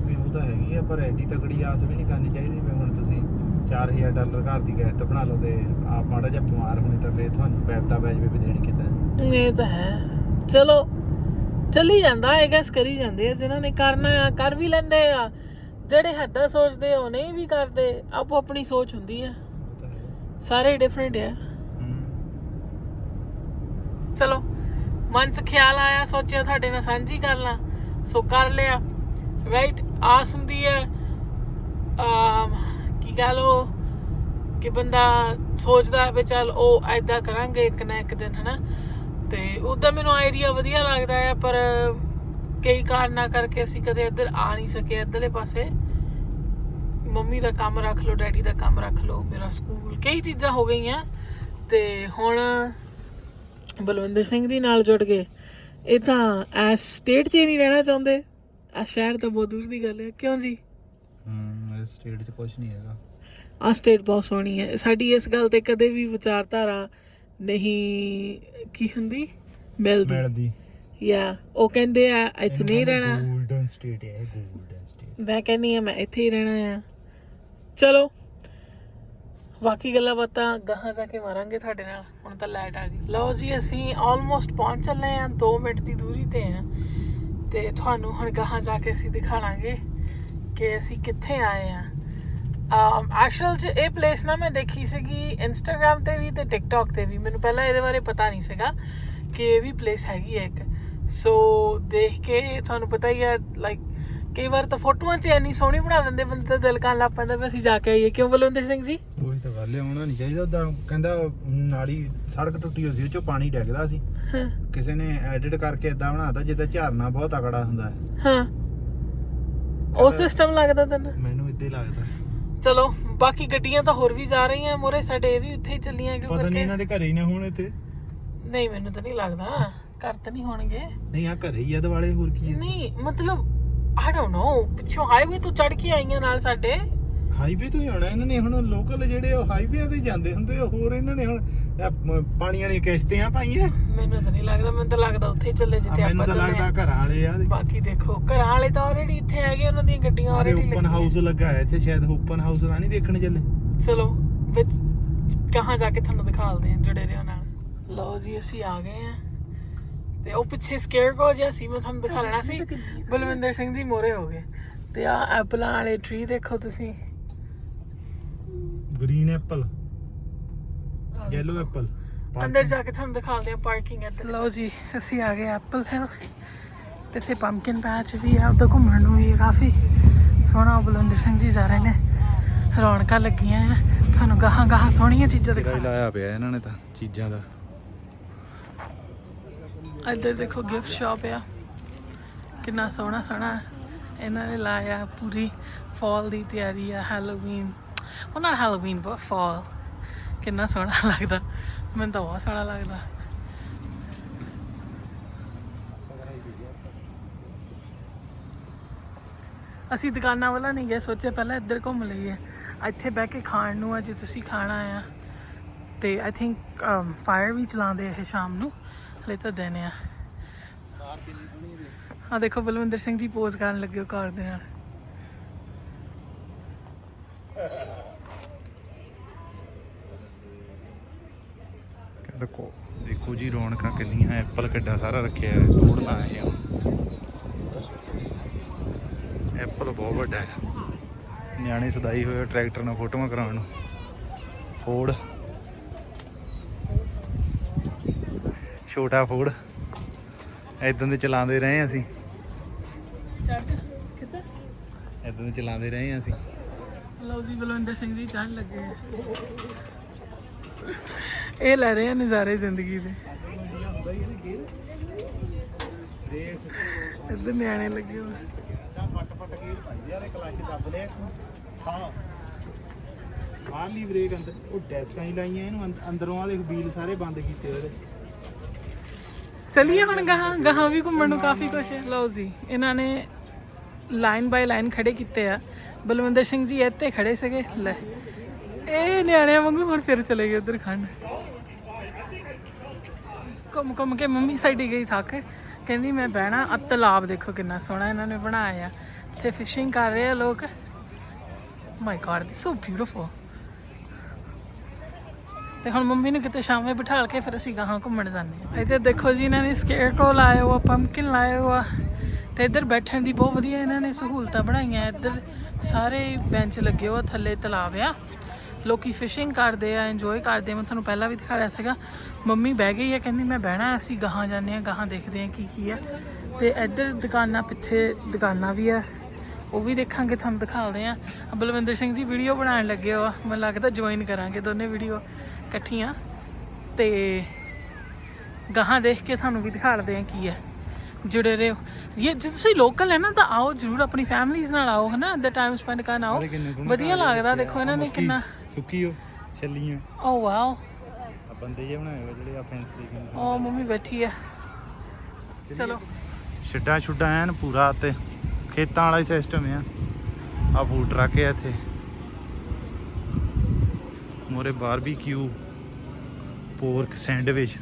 ਵੀ ਉਹ ਤਾਂ ਹੈਗੀ ਆ ਪਰ ਐਡੀ ਤਕੜੀ ਆਸ ਵੀ ਨਹੀਂ ਕਰਨੀ ਚਾਹੀਦੀ ਵੀ ਹੁਣ ਤੁਸੀਂ 4000 ਡਾਲਰ ਘਰ ਦੀ ਗੈਸ ਬਣਾ ਲਓ ਤੇ ਆਪ ਮਾੜਾ ਜਿਹਾ ਬਿਮਾਰ ਹੋਣੇ ਤਾਂ ਫੇਰ ਤੁਹਾਨੂੰ ਬੈਬਤਾ ਜਾਵੇ ਵੀ ਦੇਣੀ ਕਿੱਦਾਂ? ਇਹ ਤਾਂ ਹੈ। ਚਲੋ ਚੱਲੀ ਜਾਂਦਾ ਆਈ ਗੈਸ ਕਰੀ ਜਾਂਦੇ ਆ ਜਿਨ੍ਹਾਂ ਨੇ ਕਰਨਾ ਆ ਕਰ ਵੀ ਲੈਂਦੇ ਆ। ਜਿਹੜੇ ਹੱਦਾਂ ਸੋਚਦੇ ਉਹ ਨਹੀਂ ਵੀ ਕਰਦੇ। ਆਪੋ ਆਪਣੀ ਸੋਚ ਹੁੰਦੀ ਆ। ਹੈ। ਸਾਰੇ ਡਿਫਰੈਂਟ ਆ। ਹੂੰ। ਚਲੋ। ਮਨ 'ਚ ਖਿਆਲ ਆਇਆ, ਸੋਚਿਆ ਤੁਹਾਡੇ ਨਾਲ ਸਾਂਝੀ ਕਰ ਲਾਂ। ਸੋ ਕਰ ਲਿਆ। ਰਾਈਟ ਆਸ ਹੁੰਦੀ ਹੈ ਕੀ ਕਹ ਲੋ ਕਿ ਬੰਦਾ ਸੋਚਦਾ ਵੀ ਚੱਲ ਉਹ ਐਦਾਂ ਕਰਾਂਗੇ ਇੱਕ ਨਾ ਇੱਕ ਦਿਨ, ਹਨਾ? ਤੇ ਉਦਾਂ ਮੈਨੂੰ ਆਈਡੀਆ ਵਧੀਆ ਲੱਗਦਾ ਹੈ ਪਰ ਕਈ ਕਾਰਨਾਂ ਕਰਕੇ ਅਸੀਂ ਕਦੇ ਇੱਧਰ ਆ ਨਹੀਂ ਸਕੇ, ਇੱਧਰਲੇ ਪਾਸੇ। ਮੰਮੀ ਦਾ ਕੰਮ ਰੱਖ ਲਓ, ਡੈਡੀ ਦਾ ਕੰਮ ਰੱਖ ਲਓ, ਮੇਰਾ ਸਕੂਲ, ਕਈ ਚੀਜ਼ਾਂ ਹੋ ਗਈਆਂ। ਤੇ ਹੁਣ ਬਲਵਿੰਦਰ ਸਿੰਘ ਜੀ ਨਾਲ ਜੁੜ ਗਏ। ਇਹ ਤਾਂ ਐਸ ਸਟੇਟ 'ਚ ਹੀ ਨਹੀਂ ਰਹਿਣਾ ਚਾਹੁੰਦੇ। ਆ ਸ਼ਹਿਰ ਤਾਂ ਬਹੁਤ ਦੂਰ ਦੀ ਗੱਲ ਹੈ। ਕਿਉਂ ਜੀ? ਹੂੰ ਇਸ ਸਟੇਟ 'ਚ ਕੁਝ ਨਹੀਂ ਹੈਗਾ। ਆ ਸਟੇਟ ਬਹੁਤ ਸੋਹਣੀ ਹੈ। ਸਾਡੀ ਇਸ ਗੱਲ ਤੇ ਕਦੇ ਵੀ ਵਿਚਾਰਧਾਰਾ ਨਹੀਂ ਕੀ ਹੁੰਦੀ? ਮਿਲਦੀ। ਮਿਲਦੀ। ਯਾ ਉਹ ਕਹਿੰਦੇ ਆ ਇੱਥੇ ਨਹੀਂ ਰਹਿਣਾ। 골ਡਨ ਸਟੇਟ ਹੈ 골ਡਨ ਸਟੇਟ ਮੈਂ ਕਹਿੰਨੀ ਆ ਮੈਂ ਇੱਥੇ ਹੀ ਰਹਿਣਾ ਆ। ਚਲੋ ਬਾਕੀ ਗੱਲਾਂ ਬਾਤਾਂ ਗਾਹਾਂ ਜਾ ਕੇ ਮਾਰਾਂਗੇ ਤੁਹਾਡੇ ਨਾਲ। ਹੁਣ ਤਾਂ ਲਾਈਟ ਆ ਗਈ। ਲਓ ਜੀ, ਅਸੀਂ ਆਲਮੋਸਟ ਪਹੁੰਚ ਚੱਲੇ ਆ 2 ਮਿੰਟ ਦੀ ਦੂਰੀ ਤੇ ਆ ਤੇ ਤੁਹਾਨੂੰ ਹੁਣ ਗਾਹਾਂ ਜਾ ਕੇ ਅਸੀਂ ਦਿਖਾਵਾਂਗੇ ਕਿ ਅਸੀਂ ਕਿੱਥੇ ਆਏ ਆ ਐਕਚੁਅਲ ਚ ਇਹ ਪਲੇਸ ਨਾ ਮੈਂ ਦੇਖੀ ਸੀਗੀ ਇੰਸਟਾਗ੍ਰam ਤੇ ਵੀ ਤੇ ਟਿਕਟੌਕ ਤੇ ਵੀ। ਮੈਨੂੰ ਪਹਿਲਾਂ ਇਹਦੇ ਬਾਰੇ ਪਤਾ ਨਹੀਂ ਸੀਗਾ ਕਿ ਇਹ ਵੀ ਪਲੇਸ ਹੈਗੀ ਹੈ ਇੱਕ। ਸੋ ਦੇਖ ਕੇ ਤੁਹਾਨੂੰ ਪਤਾ ਹੀ ਹੈ ਲਾਈਕ ਕਈ ਵਾਰ ਤਾਂ ਫੋਟੋਆਂ 'ਚ ਇੰਨੀ ਸੋਹਣੀ ਬਣਾ ਦਿੰਦੇ ਬੰਦੇ ਦਾ ਦਿਲ ਕਰਨ ਲੱਗ ਪੈਂਦਾ ਵੀ ਅਸੀਂ ਜਾ ਕੇ ਆਈਏ। ਕਿਉਂ ਬਲਵਿੰਦਰ ਸਿੰਘ ਜੀ? ਉਹੀ ਤਾਂ ਗੱਲ ਹੈ ਆਉਣਾ ਨਹੀਂ ਚਾਹੀਦਾ ਉਦਾਂ ਕਹਿੰਦਾ ਨਾਲੀ ਸੜਕ ਟੁੱਟੀ ਹੋਈ ਸੀ ਉਹ ਚੋਂ ਪਾਣੀ ਡਿੱਗਦਾ ਸੀ। ਹਾਂ। ਕਿਸੇ ਨੇ ਐਡਿਟ ਕਰਕੇ ਇਦਾਂ ਬਣਾਤਾ ਜਿੱਦਾਂ ਝਰਨਾ ਬਹੁਤ ਤਕੜਾ ਹੁੰਦਾ ਹੈ। ਹਾਂ। ਉਹ ਸਿਸਟਮ ਲੱਗਦਾ ਤੈਨੂੰ? ਮੈਨੂੰ ਇੱਦਾਂ ਹੀ ਲੱਗਦਾ। ਚਲੋ ਬਾਕੀ ਗੱਡੀਆਂ ਤਾਂ ਹੋਰ ਵੀ ਜਾ ਰਹੀਆਂ ਮੋਰੇ ਸਾਡੇ ਇਹ ਵੀ ਉੱਥੇ ਹੀ ਚੱਲੀਆਂ ਕਿਉਂ ਪਤਾ ਨਹੀਂ ਕਰਕੇ? ਇਹਨਾਂ ਦੇ ਘਰੇ ਹੀ ਨਾ ਹੋਣ ਇੱਥੇ। ਨਹੀਂ ਮੈਨੂੰ ਤਾਂ ਨਹੀਂ ਲੱਗਦਾ। ਘਰ ਤਾਂ ਨਹੀਂ ਹੋਣਗੇ। ਨਹੀਂ ਆ ਘਰੇ ਹੀ ਆ ਦਿਵਾਲੇ ਹੋਰ ਕੀ ਹੈ ਨਹੀਂ ਮਤਲਬ ਆਈ ਡੋਨਟ ਨੋ ਪਿੱਛੋਂ ਹਾਈਵੇ ਤੋਂ ਚੜ ਕੇ ਆਈਆਂ ਨਾਲ ਸਾਡੇ। ਹਾਈਵੇ ਤੋਂ ਹੀ ਆਉਣਾ। ਇਹਨਾਂ ਨੇ ਹੁਣ ਲੋਕਲ ਜਿਹੜੇ ਉਹ ਹਾਈਵੇ ਤੇ ਜਾਂਦੇ ਹੁੰਦੇ ਆ, ਹੋਰ ਇਹਨਾਂ ਨੇ ਹੁਣ ਪਾਣੀ ਵਾਲੀ ਕਿਸ਼ਤੀਆਂ ਪਾਈਆਂ। ਮੈਨੂੰ ਤਾਂ ਨਹੀਂ ਲੱਗਦਾ ਮੈਨੂੰ ਤਾਂ ਲੱਗਦਾ ਉੱਥੇ ਹੀ ਚੱਲੇ ਆ ਜਿੱਥੇ ਮੈਨੂੰ ਆਪਾਂ ਤਾਂ ਚੱਲੇ ਲੱਗਦਾ ਆ। ਘਰਾਂ ਵਾਲੇ ਆ। ਬਾਕੀ ਦੇਖੋ ਘਰਾਂ ਵਾਲੇ ਤਾਂ ਆਲਰੇਡੀ ਇੱਥੇ ਹੈਗੇ ਉਹਨਾਂ ਦੀਆਂ ਗੱਡੀਆਂ ਆਰੇ ਆਲਰੇਡੀ ਓਪਨ ਹਾਊਸ ਲੱਗਾ ਹੈ ਇੱਥੇ ਸ਼ਾਇਦ ਓਪਨ ਹਾਊਸ ਤਾਂ ਨਹੀਂ ਦੇਖਣ ਚੱਲੇ। ਚਲੋ ਵਿੱਚ ਕਹਾਂ ਜਾ ਕੇ ਤੁਹਾਨੂੰ ਦਿਖਾਲਦੇ ਹਾਂ ਜੁੜੇ ਰਹੋ ਨਾਲ। ਲਓ ਜੀ ਅਸੀਂ ਆ ਗਏ ਆ ਤੇ ਉਹ ਪਿੱਛੇ ਸਕੇਅਰ ਕੋ ਜਿਹਾ ਸੀ ਮੈਂ ਤੁਹਾਨੂੰ ਦਿਖਾ ਲੈਣਾ ਸੀ। ਬਲਵਿੰਦਰ ਸਿੰਘ ਜੀ ਮੋਰੇ ਹੋ ਗਏ। ਤੇ ਆ ਐਪਲਾਂ ਵਾਲੇ ਟਰੀ ਦੇਖੋ ਤੁਸੀਂ। Green Apple. ਯੈਲੋ ਐਪਲ ਅੰਦਰ ਜਾ ਕੇ ਤੁਹਾਨੂੰ ਦਿਖਾਉਂਦੇ ਆ ਪਾਰਕਿੰਗ ਇੱਧਰ। ਲਓ ਜੀ ਅਸੀਂ ਆ ਗਏ ਐਪਲ ਹਿਲ ਤੇ ਇੱਥੇ ਪੰਪਕਿਨ ਪੈਚ ਵੀ ਆ ਉਧਰ ਘੁੰਮਣ ਨੂੰ ਵੀ ਕਾਫੀ। ਸੋਹਣਾ ਬਲਵਿੰਦਰ ਸਿੰਘ ਜੀ ਜਾ ਰਹੇ ਨੇ। ਰੌਣਕਾਂ ਲੱਗੀਆਂ ਆ। ਤੁਹਾਨੂੰ ਗਾਹਾਂ ਗਾਹਾਂ ਸੋਹਣੀਆਂ ਚੀਜ਼ਾਂ ਹੀ ਦਿਖਾ ਲਾਇਆ ਪਿਆ ਇਹਨਾਂ ਨੇ ਤਾਂ ਚੀਜ਼ਾਂ ਦਾ। ਇੱਧਰ ਦੇਖੋ ਗਿਫਟ ਸ਼ਾਪ ਆ। ਕਿੰਨਾ ਸੋਹਣਾ ਸੋਹਣਾ ਇਹਨਾਂ ਨੇ ਲਾਇਆ ਪੂਰੀ ਫਾਲ ਦੀ ਤਿਆਰੀ ਆ ਹੈਲੋਵੀਨ ਉਹ ਨਾ ਹੈਲੋਵੀਨ ਬਟ ਫਾਲ ਕਿੰਨਾ ਸੋਹਣਾ ਲੱਗਦਾ। ਮੈਨੂੰ ਤਾਂ ਬਹੁਤ ਸੋਹਣਾ ਲੱਗਦਾ। ਅਸੀਂ ਦੁਕਾਨਾਂ ਵਾਲਾ ਨਹੀਂ ਗਏ, ਸੋਚਿਆ ਪਹਿਲਾਂ ਇੱਧਰ ਘੁੰਮ ਲਈਏ। ਇੱਥੇ ਬਹਿ ਕੇ ਖਾਣ ਨੂੰ ਆ, ਜੇ ਤੁਸੀਂ ਖਾਣਾ ਆ। ਤੇ ਆਈ ਥਿੰਕ ਫਾਇਰ ਵੀ ਚਲਾਉਂਦੇ ਇਹ ਸ਼ਾਮ ਨੂੰ। ਹਲੇ ਤਾਂ ਦਿਨ ਆ। ਆ ਦੇਖੋ ਬਲਵਿੰਦਰ ਸਿੰਘ ਜੀ ਪੋਜ਼ ਕਰਨ ਲੱਗੇ ਹੋ ਕਾਰ ਦੇ ਨਾਲ। ਕੋ ਦੇਖੋ ਜੀ ਰੌਣਕਾਂ ਕਿੰਨੀਆਂ ਐਪਲ ਕਿੱਡਾ ਸਾਰਾ ਰੱਖਿਆ ਹੈ ਤੋੜਨਾ ਹੈ ਐਪਲ ਬਹੁਤ ਵੱਡਾ ਹੈ। ਨਿਆਣੇ ਸਦਾਈ ਹੋਏ ਆ ਟਰੈਕਟਰ ਨਾਲ ਫੋਟੋਆਂ ਕਰਾਉਣ ਨੂੰ। ਫੋੜ। ਛੋਟਾ ਫੋੜ ਇਦਾਂ ਦੇ ਚਲਾਉਂਦੇ ਰਹੇ ਅਸੀਂ। ਚੜ ਕਿੱਥੇ? ਇਦਾਂ ਦੇ ਚਲਾਉਂਦੇ ਰਹੇ ਅਸੀਂ। ਲਓ ਜੀ ਬਲਵਿੰਦਰ ਸਿੰਘ ਜੀ ਚੜ੍ਹਨ ਲੱਗੇ ਆ। ਇਹ ਲੈ ਰਹੇ ਆ ਨਜ਼ਾਰੇ ਜ਼ਿੰਦਗੀ ਦੇ। ਇੱਧਰ ਨਿਆਣੇ ਲੱਗੇ ਹੋਏ। ਫਟ ਫਟ ਗੇਰ ਭਾਈ ਯਾਰ ਕਲੱਚ ਦੱਬ ਲਿਆ ਹਾਂ ਬਾਹਰਲੀ ਬ੍ਰੇਕ ਅੰਦਰ ਉਹ ਡੈਸਕਾਂ ਹੀ ਲਾਈਆਂ ਇਹਨੂੰ ਅੰਦ- ਅੰਦਰੋਂ ਆ ਦੇਖ ਵੀਲ ਸਾਰੇ ਬੰਦ ਕੀਤੇ ਉਹਦੇ ਚਲਿਏ ਹੁਣ ਗਾਹਾਂ ਗਾਹਾਂ ਵੀ ਘੁੰਮਣ ਨੂੰ ਕਾਫੀ ਕੁਛ ਹੈ। ਲਓ ਜੀ, ਇਹਨਾਂ ਨੇ ਲਾਈਨ ਬਾਈ ਲਾਈਨ ਖੜੇ ਕੀਤੇ ਆ। ਬਲਵਿੰਦਰ ਸਿੰਘ ਜੀ ਇੱਥੇ ਖੜੇ ਸੀਗੇ। ਲੈ, ਇਹ ਨਿਆਣਿਆਂ ਵਾਂਗੂ ਹੁਣ ਸਿਰ ਚਲੇ ਗਏ ਉਧਰ ਖੰਡ ਘੁੰਮ ਘੁੰਮ ਕੇ ਮੰਮੀ ਸਾਈਡ ਗਈ ਥੱਕ। ਕਹਿੰਦੀ ਮੈਂ ਬਹਿਣਾ ਆ ਤਲਾਬ ਦੇਖੋ ਕਿੰਨਾ ਸੋਹਣਾ ਇਹਨਾਂ ਨੇ ਬਣਾਇਆ। ਤੇ ਫਿਸ਼ਿੰਗ ਕਰ ਰਹੇ ਆ ਲੋਕ। ਮਾਈ ਗॉड ਸੋ ਬਿਊਟੀਫੁਲ ਤੇ ਹੁਣ ਮੰਮੀ ਨੂੰ ਕਿਤੇ ਸ਼ਾਮੇ ਬਿਠਾਲ ਕੇ ਫਿਰ ਅਸੀਂ ਗਾਹਾਂ ਘੁੰਮਣ ਜਾਂਦੇ ਹਾਂ। ਇੱਧਰ ਦੇਖੋ ਜੀ ਇਹਨਾਂ ਨੇ ਸਕੇਅਰਕ੍ਰੋ ਲਾਇਆ ਹੋਆ ਪੰਪਕਿਨ ਲਾਇਆ ਹੋਆ। ਤੇ ਇੱਧਰ ਬੈਠਣ ਦੀ ਬਹੁਤ ਵਧੀਆ ਇਹਨਾਂ ਨੇ ਸਹੂਲਤਾਂ ਬਣਾਈਆਂ। ਇੱਧਰ ਸਾਰੇ ਬੈਂਚ ਲੱਗੇ ਹੋਆ ਥੱਲੇ ਤਲਾਬ ਆ। ਲੋਕੀ ਫਿਸ਼ਿੰਗ ਕਰਦੇ ਆ ਇੰਜੋਏ ਕਰਦੇ ਆ। ਮੈਂ ਤੁਹਾਨੂੰ ਪਹਿਲਾਂ ਵੀ ਦਿਖਾਇਆ ਸੀਗਾ। ਮੰਮੀ ਬਹਿ ਗਈ ਆ, ਕਹਿੰਦੀ ਮੈਂ ਬਹਿਣਾ, ਅਸੀਂ ਗਾਹਾਂ ਜਾਂਦੇ ਆ ਗਾਹਾਂ ਦੇਖਦੇ ਆ ਕੀ ਕੀ ਆ। ਤੇ ਇੱਧਰ ਦੁਕਾਨਾਂ ਪਿੱਛੇ ਦੁਕਾਨਾਂ ਵੀ ਆ। ਉਹ ਵੀ ਦੇਖਾਂਗੇ, ਤੁਹਾਨੂੰ ਦਿਖਾਉਂਦੇ ਆ ਬਲਵਿੰਦਰ ਸਿੰਘ ਜੀ ਵੀਡੀਓ ਬਣਾਉਣ ਲੱਗੇ ਹੋ ਮੈਨੂੰ ਲੱਗਦਾ ਜੁਆਇਨ ਕਰਾਂਗੇ ਦੋਨੇ ਵੀਡੀਓ ਇਕੱਠੀਆਂ ਤੇ ਗਾਹਾਂ ਦੇਖ ਕੇ ਤੁਹਾਨੂੰ ਵੀ ਦਿਖਾੜਦੇ ਆ ਕੀ ਹੈ। ਜੁੜੇ ਰਹੋ। ਜੇ ਜੇ ਤੁਸੀਂ ਲੋਕਲ ਹੈ ਨਾ ਤਾਂ ਆਓ ਜਰੂਰ ਆਪਣੀ ਫੈਮਲੀਜ਼ ਨਾਲ ਆਓ ਹਨਾ? ਦਾ ਟਾਈਮ ਸਪੈਂਡ ਕਰਨ ਆਓ। ਕਿੰਨੇ ਵਧੀਆ ਲੱਗਦਾ ਲੱਗੇ ਦੇਖੋ। ਇਹਨਾਂ ਨੇ ਕਿੰਨਾ। ਸੁੱਕੀ ਉਹ ਛੱਲੀਆਂ ਓ ਵਾਓ ਆ ਬੰਦੇ ਜੇ ਬਣਾਏ ਹੋਏ ਜਿਹੜੇ ਆ ਫੈਂਸ ਦੇ ਓ ਮੰਮੀ ਬੈਠੀ ਆ। ਚਲੋ। ਛੱਡਾ ਛੁੱਡਾ ਐਨ ਪੂਰਾ ਤੇ ਖੇਤਾਂ ਵਾਲਾ ਹੀ ਸਿਸਟਮ ਆ। ਆ ਫੂਡ ਟਰੱਕ ਆ ਇੱਥੇ। ਮੋਰੇ ਬਾਰਬੀਕਿਊ ਪੋਰਕ ਸੈਂਡਵਿਚ।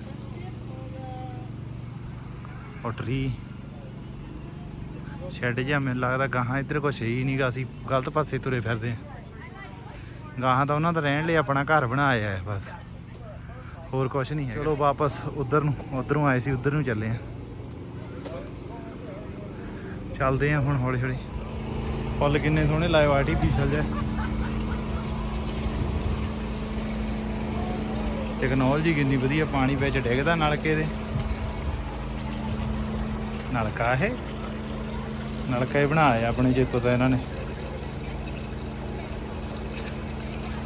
ਪਟਰੀ। ਸ਼ੈਡ ਜਿਹਾ ਮੈਨੂੰ ਲੱਗਦਾ ਗਾਹਾਂ ਇੱਧਰ ਕੁਛ ਹੈ ਹੀ ਨਹੀਂਗਾ ਅਸੀਂ ਗਲਤ ਪਾਸੇ ਤੁਰੇ ਫਿਰਦੇ ਹਾਂ। ਗਾਹਾਂ ਤਾਂ ਉਹਨਾਂ ਦਾ ਰਹਿਣ ਲਈ ਆਪਣਾ ਘਰ ਬਣਾਇਆ ਹੈ ਬਸ। ਹੋਰ ਕੁਛ ਨਹੀਂ ਹੈ ਚਲੋ ਵਾਪਸ ਉਧਰ ਨੂੰ ਉਧਰੋਂ ਆਏ ਸੀ ਉਧਰ ਨੂੰ ਚੱਲੇ ਆ ਚੱਲਦੇ ਆ ਹੁਣ ਹੌਲੀ ਹੌਲੀ। ਫੁੱਲ ਕਿੰਨੇ ਸੋਹਣੇ ਲਾਏ ਆਰਟੀਫੀਸ਼ਲ ਜਿਹਾ। ਟੈਕਨੋਲੋਜੀ ਕਿੰਨੀ ਵਧੀਆ ਪਾਣੀ ਵਿੱਚ ਡਿੱਗਦਾ ਨਲਕੇ ਦੇ। ਨਲਕਾ ਹੈ ਨਲਕਾ ਹੀ ਬਣਾਇਆ ਆਪਣੇ ਚੇਤੋਂ ਤਾਂ ਇਹਨਾਂ ਨੇ।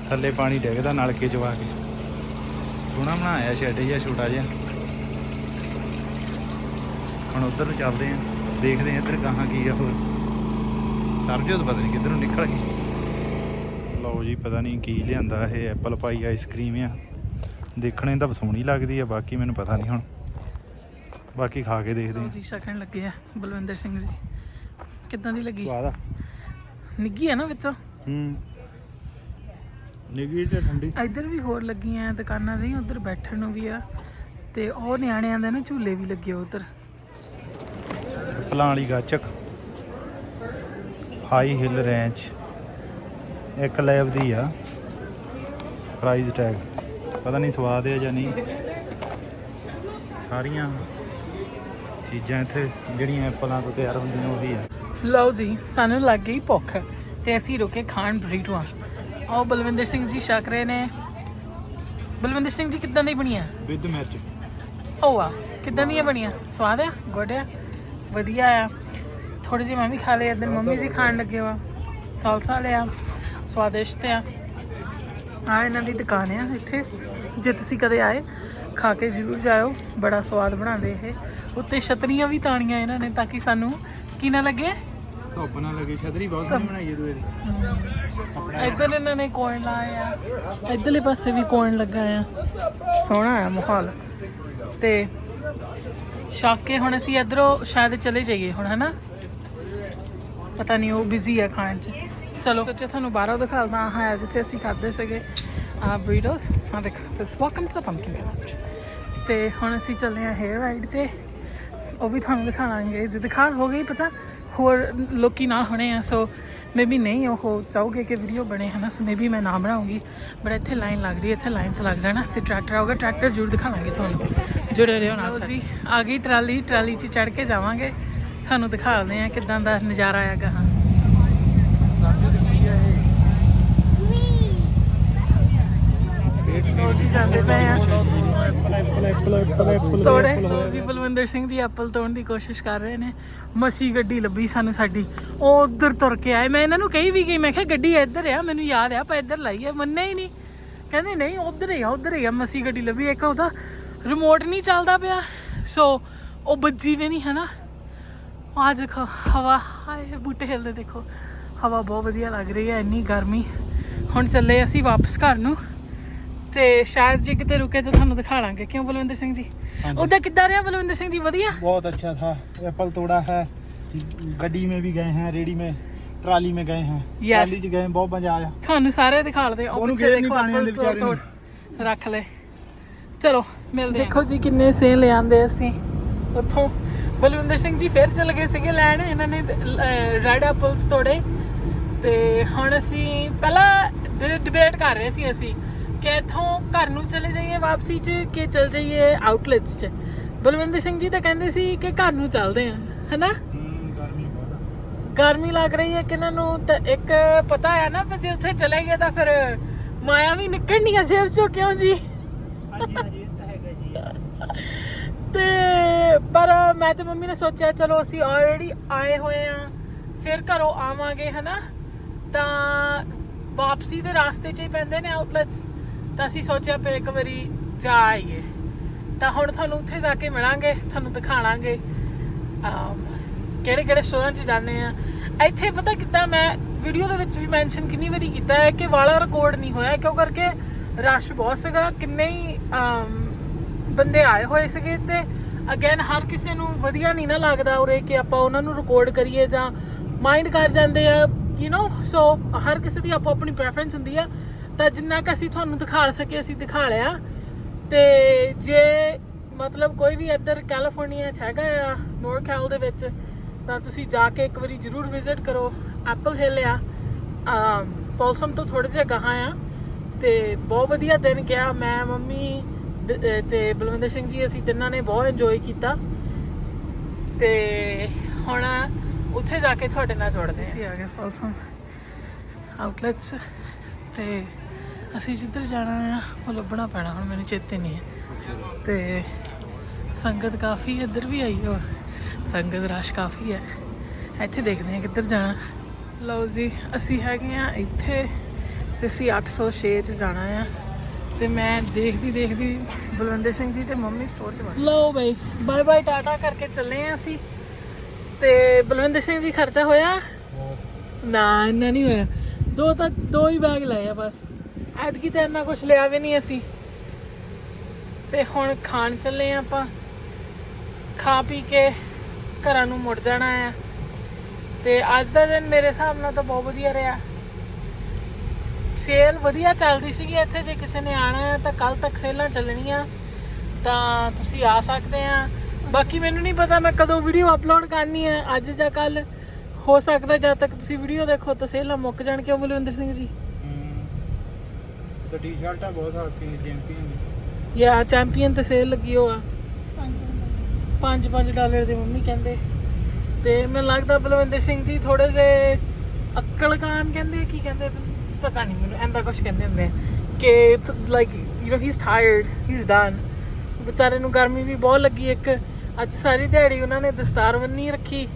ਥੱਲੇ ਪਾਣੀ ਡਿੱਗਦਾ ਨਲਕੇ ਚ ਵਾ ਕੇ। ਸੋਹਣਾ ਬਣਾਇਆ ਸ਼ੈਡ ਜਿਹਾ, ਛੋਟਾ ਜਿਹਾ। ਹੁਣ ਉਧਰ ਨੂੰ ਚੱਲਦੇ ਆਂ ਦੇਖਦੇ ਆਂ ਇੱਧਰ ਗਾਹਾਂ ਕੀ ਆ ਹੋਰ। ਸਰਜੋਤ ਪਤਾ ਨਹੀਂ ਕਿੱਧਰੋਂ ਨਿਕਲ ਗਈ। ਲਓ ਜੀ, ਪਤਾ ਨਹੀਂ ਕੀ ਲਿਆਂਦਾ ਇਹ ਐਪਲ ਪਾਈ ਆਈਸਕ੍ਰੀਮ ਆ। ਦੇਖਣੇ ਤਾਂ ਸੋਹਣੀ ਲੱਗਦੀ ਆ ਬਾਕੀ ਮੈਨੂੰ ਪਤਾ ਨਹੀਂ ਹੁਣ। ਬਾਕੀ ਖਾ ਕੇ ਦੇਖਦੇ ਆਂ। ਜੀ ਸਕਣ ਲੱਗੇ ਆ ਬਲਵਿੰਦਰ ਸਿੰਘ ਜੀ। ਕਿੱਦਾਂ ਦੀ ਲੱਗੀ? ਸਵਾਦ ਆ। ਨਿੱਗੀ ਆ ਨਾ ਵਿੱਚੋਂ? ਹੂੰ। ਨਿੱਗੀ ਤੇ ਠੰਡੀ। ਇੱਧਰ ਵੀ ਹੋਰ ਲੱਗੀਆਂ ਦੁਕਾਨਾਂ ਜੀ ਉਧਰ ਬੈਠਣ ਨੂੰ ਵੀ ਆ। ਤੇ ਉਹ ਨਿਆਣਿਆਂ ਦੇ ਨਾ ਝੂਲੇ ਵੀ ਲੱਗੇ ਉਧਰ। ਐਪਲਾਂ ਵਾਲੀ ਗੱਚਕ। ਹਾਈ ਹਿੱਲ ਰੈਂਚ ਇੱਕ ਲੈਬ ਦੀ ਆ। ਪ੍ਰਾਈਸ ਟੈਗ ਪਤਾ ਨਹੀਂ ਸਵਾਦ ਹੈ ਜਾਂ ਨਹੀਂ। ਸਾਰੀਆਂ ਚੀਜ਼ਾਂ ਇੱਥੇ ਜਿਹੜੀਆਂ ਐਪਲਾਂ ਤੋਂ ਤਿਆਰ ਹੁੰਦੀਆਂ ਉਹੀ ਆ ਲਓ ਜੀ ਸਾਨੂੰ ਲੱਗ ਗਈ ਭੁੱਖ ਤੇ ਅਸੀਂ ਰੁਕੇ ਖਾਣ ਬਰੀਟੂਆਂ ਆਓ ਬਲਵਿੰਦਰ ਸਿੰਘ ਜੀ ਛਕ ਰਹੇ ਨੇ। ਬਲਵਿੰਦਰ ਸਿੰਘ ਜੀ ਕਿੱਦਾਂ ਦੀ ਬਣੀਆਂ? ਵਿਦ ਮਿਰਚ। ਓ ਵਾਹ ਕਿੱਦਾਂ ਦੀਆਂ ਬਣੀਆਂ? ਸਵਾਦ ਆ? ਗੁੱਡ ਆ? ਵਧੀਆ ਆ। ਥੋੜੀ ਜਿਹੀ ਮੈਂ ਵੀ ਖਾ ਲਈ ਇੱਧਰ ਮੰਮੀ ਜੀ ਖਾਣ ਲੱਗੇ ਵਾ। ਸਾਲਸਾ ਲਿਆ ਸਵਾਦਿਸ਼ਟ ਆ। ਆ ਇਹਨਾਂ ਦੀ ਦੁਕਾਨ ਆ ਇੱਥੇ। ਜੇ ਤੁਸੀਂ ਕਦੇ ਆਏ ਖਾ ਕੇ ਜ਼ਰੂਰ ਜਾਇਓ। ਬੜਾ ਸਵਾਦ ਬਣਾਉਂਦੇ ਇਹ। ਉੱਤੇ ਛਤਰੀਆਂ ਵੀ ਤਾਣੀਆਂ ਇਹਨਾਂ ਨੇ ਤਾਂ ਕਿ ਸਾਨੂੰ ਕੀ ਨਾ ਲੱਗੇ? ਧੁੱਪ ਨਾ ਲੱਗੇ। ਛਤਰੀ ਬਹੁਤ ਸੋਹਣੀ ਬਣਾਈ ਹੈ ਦੂਏ ਦੀ। ਇੱਧਰ ਇਹਨਾਂ ਨੇ ਕੋਇਨ ਲਾਏ ਆ। ਇੱਧਰਲੇ ਪਾਸੇ ਵੀ ਕੋਇਨ ਲੱਗਾ ਆ। ਸੋਹਣਾ ਆ ਮਾਹੌਲ। ਤੇ ਸ਼ਾਕੇ ਹੁਣ ਅਸੀਂ ਇਧਰੋਂ ਸ਼ਾਇਦ ਚਲੇ ਜਾਈਏ ਹੁਣ ਹਨਾ? ਪਤਾ ਨਹੀਂ ਉਹ ਬਿਜ਼ੀ ਆ ਖਾਣ ਚ। ਚਲੋ ਸੋਚਿਆ ਤੁਹਾਨੂੰ ਬਾਹਰੋਂ ਦਿਖਾਉਂਦਾ ਹਾਂ ਜਿੱਥੇ ਅਸੀਂ ਖਾਦੇ ਸੀਗੇ। ਆ ਬਰੀਡੋਸ ਆ ਦੇਖੋ ਸਸ welcome to the pumpkin cafe ਤੇ ਹੁਣ ਅਸੀਂ ਚੱਲੇ ਆ ਹੇਅਰ ਰਾਈਡ ਤੇ ਉਹ ਵੀ ਤੁਹਾਨੂੰ ਦਿਖਾਵਾਂਗੇ ਜੇ ਦਿਖਾ ਹੋ ਗਈ ਪਤਾ ਹੋਰ ਲੋਕੀ ਨਾ ਹੋਣੇ ਆ ਸੋ ਮੇਬੀ ਨਹੀਂ ਉਹ ਚਾਹੋਗੇ ਕਿ ਵੀਡੀਓ ਬਣੇ ਹਨਾ ਸੋ ਮੇਬੀ ਮੈਂ ਨਾ ਬਣਾਉਂਗੀ। ਬਟ ਇੱਥੇ ਲਾਈਨ ਲੱਗਦੀ ਹੈ ਇੱਥੇ ਲਾਈਨ 'ਚ ਲੱਗ ਜਾਣਾ ਤੇ ਟਰੈਕਟਰ ਆਊਗਾ ਟਰੈਕਟਰ ਜ਼ਰੂਰ ਦਿਖਾਵਾਂਗੇ ਤੁਹਾਨੂੰ। ਜੁੜੇ ਰਹੋ ਨਾਲ ਜੀ ਆ ਗਈ ਟਰਾਲੀ ਟਰਾਲੀ 'ਚ ਚੜ ਕੇ ਜਾਵਾਂਗੇ। ਤੁਹਾਨੂੰ ਦਿਖਾਉਂਦੇ ਆ ਕਿਦਾਂ ਦਾ ਨਜ਼ਾਰਾ ਆਏਗਾ ਹਾਂ। ਜੀ ਜਾਂਦੇ ਪਏ ਆ। ਤੋੜੇ। ਜੀ ਬਲਵਿੰਦਰ ਸਿੰਘ ਜੀ ਐਪਲ ਤੋੜਨ ਦੀ ਕੋਸ਼ਿਸ਼ ਕਰ ਰਹੇ ਨੇ। ਮਸੀ ਗੱਡੀ ਲੱਭੀ ਸਾਨੂੰ ਸਾਡੀ। ਉਹ ਉਧਰ ਤੁਰ ਕੇ ਆਏ। ਮੈਂ ਇਹਨਾਂ ਨੂੰ ਕਹੀ ਵੀ ਗਈ, ਮੈਂ ਕਿਹਾ ਗੱਡੀ ਇੱਧਰ ਆ, ਮੈਨੂੰ ਯਾਦ ਆ, ਆਪਾਂ ਇੱਧਰ ਲਾਈ ਆ ਮੰਨੇ ਹੀ ਨਹੀਂ। ਕਹਿੰਦੇ ਨਹੀਂ, ਉਧਰ ਹੀ ਆ, ਉਧਰ ਹੀ ਆ, ਮਸੀ ਗੱਡੀ ਲੱਭੀ। ਇੱਕ ਉਹਦਾ ਰਿਮੋਟ ਨਹੀਂ ਚੱਲਦਾ ਪਿਆ। ਸੋ ਉਹ ਬੱਜੀ ਵੀ ਨਹੀਂ ਹੈ ਨਾ ਆਹ ਦੇਖੋ, ਹਵਾ, ਹਾਏ, ਬੂਟੇ ਹਿਲਦੇ ਦੇਖੋ। ਹਵਾ ਬਹੁਤ ਵਧੀਆ ਲੱਗ ਰਹੀ ਹੈ, ਇੰਨੀ ਗਰਮੀ। ਹੁਣ ਚੱਲੇ ਅਸੀਂ ਵਾਪਸ ਘਰ ਨੂੰ। ਤੇ ਸ਼ਾਇਦ ਜੇ ਕਿਤੇ ਰੁਕੇ ਤਾਂ ਤੁਹਾਨੂੰ ਦਿਖਾ ਲਾਂਗੇ ਕਿਉਂ ਬਲਵਿੰਦਰ ਸਿੰਘ ਜੀ ਹਾਂਜੀ। ਉਹਦਾ ਕਿੱਦਾਂ ਰਿਹਾ ਬਲਵਿੰਦਰ ਸਿੰਘ ਜੀ ਵਧੀਆ बहुत अच्छा था एप्पल तोड़ा है गड्डी में भी गए हैं रेडी में ट्राली में गए हैं Yes. ट्राली च गए बहुत मजा आया ਤੁਹਾਨੂੰ ਸਾਰੇ ਦਿਖਾ ਲਦੇ ਉਹ ਉਹਨੂੰ ਪਿੱਛੇ ਗੇਰ ਨਹੀਂ ਦੇਖੋ ਪਾਣੀ ਆਉਂਦੇ apple ਵਿਚਾਰੇ ਨੂੰ। ਤੋੜ- ਰੱਖ ਲੈ ਚਲੋ ਮਿਲਦੇ ਦੇਖੋ ਜੀ ਕਿੰਨੇ ਸੇ ਲਿਆਂਦੇ ਅਸੀਂ ਉੱਥੋਂ ਬਲਵਿੰਦਰ ਸਿੰਘ ਜੀ ਫਿਰ ਚਲੇ ਗਏ ਸੀਗੇ ਲੈਣ ਇਹਨਾਂ ਨੇ ਰੈਡ ਐਪਲਸ ਤੋੜੇ ਤੇ ਹੁਣ ਅਸੀਂ ਪਹਿਲਾਂ ਡਿਬੇਟ ਕਰ ਰਹੇ ਸੀ ਅਸੀਂ ਕਿ ਇਥੋਂ ਘਰ ਨੂੰ ਚਲੇ ਜਾਈਏ ਵਾਪਸੀ 'ਚ ਕਿ ਚਲ ਜਾਈਏ ਆਊਟਲੈਟਸ 'ਚ? ਬਲਵਿੰਦਰ ਸਿੰਘ ਜੀ ਤਾਂ ਕਹਿੰਦੇ ਸੀ ਕਿ ਘਰ ਨੂੰ ਚੱਲਦੇ ਆ ਹਨਾ? ਗਰਮੀ ਲੱਗ ਰਹੀ ਹੈ ਕਿ ਨੂੰ ਤਾਂ ਇੱਕ ਪਤਾ ਹੈ ਨਾ ਕਿ ਜੇ ਉੱਥੇ ਚਲੇ ਗਏ ਤਾਂ ਫਿਰ ਮਾਇਆ ਵੀ ਨਿਕਲਣੀ ਹੈ ਜੇਬ ਚੋਂ ਕਿਉਂ ਜੀ? ਤੇ ਪਰ ਮੈਂ ਤੇ ਮੰਮੀ ਨੇ ਸੋਚਿਆ ਚਲੋ ਅਸੀਂ ਆਲਰੇਡੀ ਆਏ ਹੋਏ ਆ ਫਿਰ ਘਰੋਂ ਆਵਾਂਗੇ ਹਨਾ? ਤਾਂ ਵਾਪਸੀ ਦੇ ਰਾਸਤੇ 'ਚ ਹੀ ਪੈਂਦੇ ਨੇ ਆਊਟਲੈਟਸ ਤਾਂ ਅਸੀਂ ਸੋਚਿਆ ਪਏ ਇੱਕ ਵਾਰੀ ਜਾ ਆਈਏ। ਤਾਂ ਹੁਣ ਤੁਹਾਨੂੰ ਉੱਥੇ ਜਾ ਕੇ ਮਿਲਾਂਗੇ, ਤੁਹਾਨੂੰ ਦਿਖਾਣਾਂਗੇ ਕਿਹੜੇ ਕਿਹੜੇ ਸਟੋਰਾਂ 'ਚ ਜਾਂਦੇ ਆ। ਇੱਥੇ ਪਤਾ ਕਿੱਦਾਂ ਮੈਂ ਵੀਡੀਓ ਦੇ ਵਿੱਚ ਵੀ ਮੈਂਸ਼ਨ ਕਿੰਨੀ ਵਾਰੀ ਕੀਤਾ ਹੈ ਕਿ ਵਾਲਾ ਰਿਕਾਰਡ ਨਹੀਂ ਹੋਇਆ, ਕਿਉਂ ਕਰਕੇ ਰਸ਼ ਬਹੁਤ ਸੀਗਾ, ਕਿੰਨੇ ਹੀ ਬੰਦੇ ਆਏ ਹੋਏ ਸੀਗੇ ਤੇ ਅਗੇਨ ਹਰ ਕਿਸੇ ਨੂੰ ਵਧੀਆ ਨਹੀਂ ਨਾ ਲੱਗਦਾ ਉਰੇ ਕਿ ਆਪਾਂ ਉਹਨਾਂ ਨੂੰ ਰਿਕਾਰਡ ਕਰੀਏ ਜਾਂ ਮਾਈਂਡ ਕਰ ਜਾਂਦੇ ਆ ਯੂ نو ਸੋ ਹਰ ਕਿਸੇ ਦੀ ਆਪੋ ਆਪਣੀ ਪ੍ਰੈਫਰੈਂਸ ਹੁੰਦੀ ਆ। ਤਾਂ ਜਿੰਨਾ ਕਿ ਅਸੀਂ ਤੁਹਾਨੂੰ ਦਿਖਾ ਸਕੇ, ਅਸੀਂ ਦਿਖਾ ਲਿਆ। ਤੇ ਜੇ ਮਤਲਬ ਕੋਈ ਵੀ ਇੱਧਰ ਕੈਲੀਫੋਰਨੀਆ 'ਚ ਹੈਗਾ ਆ ਨੋਰਥ ਦੇ ਵਿੱਚ, ਤਾਂ ਤੁਸੀਂ ਜਾ ਕੇ ਇੱਕ ਵਾਰੀ ਜ਼ਰੂਰ ਵਿਜ਼ਿਟ ਕਰੋ। ਐਪਲ ਹਿੱਲ ਆ। ਫੋਲਸਮ ਤੋਂ ਥੋੜੇ ਜਿਹਾ ਗਾਹਾਂ ਆ। ਤੇ ਬਹੁਤ ਵਧੀਆ ਦਿਨ ਗਿਆ। ਮੈਂ, ਮੰਮੀ, ਬ- ਤੇ ਬਲਵਿੰਦਰ ਸਿੰਘ ਜੀ, ਅਸੀਂ ਤਿੰਨਾਂ ਨੇ ਬਹੁਤ ਇੰਜੋਏ ਕੀਤਾ। ਤੇ ਹੁਣ ਉੱਥੇ ਜਾ ਕੇ ਤੁਹਾਡੇ ਨਾਲ ਜੁੜਦੇ ਸੀ ਆ ਗਏ ਫੋਲਸਮ ਆਊਟਲੈਟਸ ਤੇ ਅਸੀਂ ਜਿੱਧਰ ਜਾਣਾ ਆ ਉਹ ਲੱਭਣਾ ਪੈਣਾ ਹੁਣ ਮੈਨੂੰ ਚੇਤੇ ਨਹੀਂ ਹੈ। ਤੇ ਸੰਗਤ ਕਾਫੀ ਇੱਧਰ ਵੀ ਆਈ ਹੋ ਸੰਗਤ ਰਸ਼ ਕਾਫੀ ਹੈ। ਇੱਥੇ ਦੇਖਦੇ ਹਾਂ ਕਿੱਧਰ ਜਾਣਾ। ਲਓ ਜੀ ਅਸੀਂ ਹੈਗੇ ਆ ਇੱਥੇ ਤੇ ਅਸੀਂ 806 ਚ ਜਾਣਾ ਆ। ਤੇ ਮੈਂ ਦੇਖਦੀ ਦੇਖਦੀ ਬਲਵਿੰਦਰ ਸਿੰਘ ਜੀ ਤੇ ਮੰਮੀ ਸਟੋਰ ਤੇ ਵੜ ਲਓ ਬਈ ਬਾਏ ਬਾਏ ਟਾਟਾ ਕਰਕੇ ਚੱਲੇ ਆ ਅਸੀਂ। ਤੇ ਬਲਵਿੰਦਰ ਸਿੰਘ ਜੀ ਖਰਚਾ ਹੋਇਆ? ਨਾ ਇੰਨਾ ਨਹੀਂ ਹੋਇਆ। ਦੋ ਤਾਂ ਦੋ ਹੀ ਬੈਗ ਲਏ ਆ ਬਸ। ਐਤਕੀ ਤਾਂ ਇੰਨਾ ਕੁਝ ਲਿਆ ਵੀ ਨਹੀਂ ਅਸੀਂ। ਤੇ ਹੁਣ ਖਾਣ ਚੱਲੇ ਆ ਆਪਾਂ। ਖਾ ਪੀ ਕੇ ਘਰਾਂ ਨੂੰ ਮੁੜ ਜਾਣਾ ਆ। ਤੇ ਅੱਜ ਦਾ ਦਿਨ ਮੇਰੇ ਹਿਸਾਬ ਨਾਲ ਤਾਂ ਬਹੁਤ ਵਧੀਆ ਰਿਹਾ। ਸੇਲ ਵਧੀਆ ਚੱਲਦੀ ਸੀਗੀ ਇੱਥੇ, ਜੇ ਕਿਸੇ ਨੇ ਆਣਾ ਹੈ ਤਾਂ ਕੱਲ ਤੱਕ ਸੇਲਾਂ ਚੱਲਣੀਆਂ। ਤਾਂ ਤੁਸੀਂ ਆ ਸਕਦੇ ਆ। ਬਾਕੀ ਮੈਨੂੰ ਨਹੀਂ ਪਤਾ ਮੈਂ ਕਦੋਂ ਵੀਡੀਓ ਅਪਲੋਡ ਕਰਨੀ ਹੈ ਅੱਜ ਜਾਂ ਕੱਲ ਹੋ ਸਕਦਾ ਜਦ ਤੱਕ ਤੁਸੀਂ ਵੀਡੀਓ ਦੇਖੋ ਤਾਂ ਸੇਲਾਂ ਮੁੱਕ ਜਾਣ। ਕਿਉਂ ਬਲਵਿੰਦਰ ਸਿੰਘ ਜੀ? ਤੇ ਟੀ-ਸ਼ਰਟਾਂ ਬਹੁਤ ਸਾਥੀ ਚੈਂਪੀਅਨ ਯਾ ਚੈਂਪੀਅਨ ਤੇ ਸੇਲ ਲੱਗੀ ਹੋਆ 5-5 ਡਾਲਰ। ਦੇ ਮੰਮੀ ਕਹਿੰਦੇ। ਤੇ ਮੈਨੂੰ ਲੱਗਦਾ ਬਲਵਿੰਦਰ ਸਿੰਘ ਜੀ ਥੋੜੇ ਜੇ ਅਕਲਕਾਨ ਕਹਿੰਦੇ ਕੀ ਕਹਿੰਦੇ ਪਤਾ ਨਹੀਂ ਮੈਨੂੰ ਐਂਦਾ ਕੁਝ ਕਹਿੰਦੇ ਹੁੰਦੇ ਕਿ ਲਾਈਕ ਯੂ نو ਹੀ ਇਸ ਟਾਇਰਡ ਹੀ ਇਸ ਡਨ ਵਿਚਾਰੇ ਨੂੰ ਗਰਮੀ ਵੀ ਬਹੁਤ ਲੱਗੀ ਇੱਕ। ਅੱਜ ਸਾਰੀ ਦਿਹਾੜੀ ਉਹਨਾਂ ਨੇ ਦਸਤਾਰ ਵੰਨੀ ਰੱਖੀ।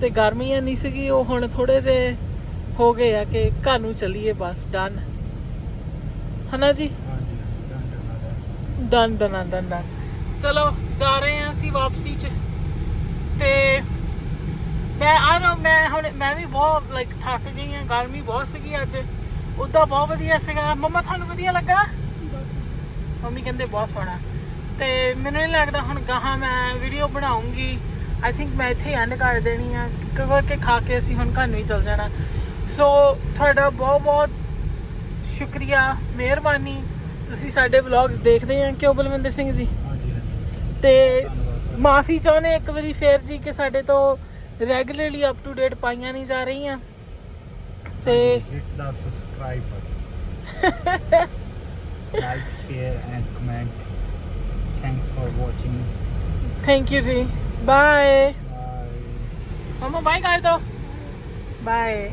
ਤੇ ਗਰਮੀ ਨਹੀਂ ਸੀਗੀ ਉਹ ਹੁਣ ਥੋੜੇ ਜੇ ਹੋ ਗਏ ਆ ਕਿ ਘਰ ਨੂੰ ਚਲੀਏ ਬਸ ਡਨ ਹਨਾ ਜੀ? ਡਨ ਡਨ ਡਨ ਡਨ ਚਲੋ ਜਾ ਰਹੇ ਹਾਂ ਅਸੀਂ ਵਾਪਸੀ ਚ। ਤੇ ਮੈਂ ਆ ਰਹਾ ਮੈਂ ਹੁਣ ਮੈਂ ਵੀ ਬਹੁਤ ਲਾਈਕ ਥੱਕ ਗਈ ਹਾਂ ਗਰਮੀ ਬਹੁਤ ਸੀਗੀ ਅੱਜ। ਉਦਾਂ ਬਹੁਤ ਵਧੀਆ ਸੀਗਾ। ਮੰਮਾ ਤੁਹਾਨੂੰ ਵਧੀਆ ਲੱਗਾ? ਮੰਮੀ ਕਹਿੰਦੇ ਬਹੁਤ ਸੋਹਣਾ। ਤੇ ਮੈਨੂੰ ਨਹੀਂ ਲੱਗਦਾ ਹੁਣ ਗਾਹਾਂ ਮੈਂ ਵੀਡੀਓ ਬਣਾਉਂਗੀ। ਆਈ ਥਿੰਕ ਮੈਂ ਇੱਥੇ ਐਂਡ ਕਰ ਦੇਣੀ ਆ। ਕਿਉਂਕਿ ਖਾ ਕੇ ਅਸੀਂ ਹੁਣ ਘਰ ਨੂੰ ਹੀ ਚਲ ਜਾਣਾ। ਸੋ ਤੁਹਾਡਾ ਬਹੁਤ ਬਹੁਤ ਸ਼ੁਕਰੀਆ ਮਿਹਰਬਾਨੀ। ਤੁਸੀਂ ਸਾਡੇ ਵਲੌਗਸ ਦੇਖਦੇ ਆ ਕਿਉਂ ਬਲਵਿੰਦਰ ਸਿੰਘ ਜੀ? ਤੇ ਮਾਫੀ ਚਾਹੁੰਦੇ ਇੱਕ ਵਾਰੀ ਫੇਰ ਜੀ ਕਿ ਸਾਡੇ ਤੋਂ ਰੈਗੂਲਰਲੀ ਅਪ ਟੂ ਡੇਟ ਪਾਈਆਂ ਨਹੀਂ ਜਾ ਰਹੀਆਂ। ਤੇ hit the subscribe button like share and comment thanks for watching thank you ji. Bye bye mama bye ਕਰ ਦੋ। ਬਾਏ